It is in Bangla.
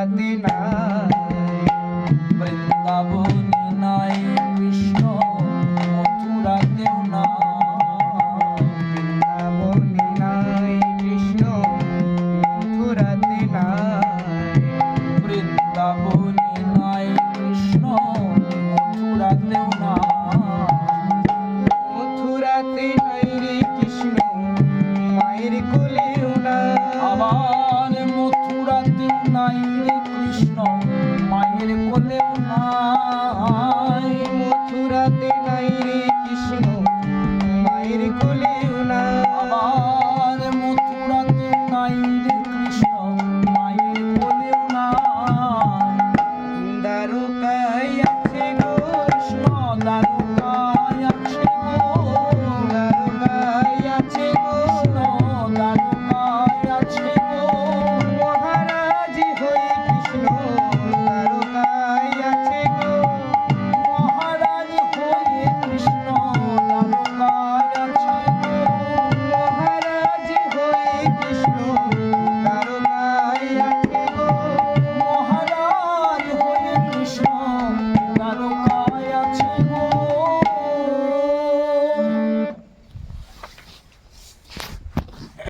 নাই বৃন্দাবনে নাই কৃষ্ণ মথুরাতেও নাই বৃন্দাবনে নাই কৃষ্ণ মথুরাতে নাই বৃন্দাবনে নাই কৃষ্ণ মথুরাতেও নাই মথুরাতে নাই রে কৃষ্ণ মায়ের কোলেও নাই আবার মথুরাতেও নাই মায়ের কোলেও নাই, মথুরাতে নাই রে কৃষ্ণ, মায়ের কোলেও নাই আবার মথুরাতেও নাই রে কৃষ্ণ, মায়ের দ্বারকায় আছে গো কৃষ্ণ আছে গো, দ্বারকায় আছে গো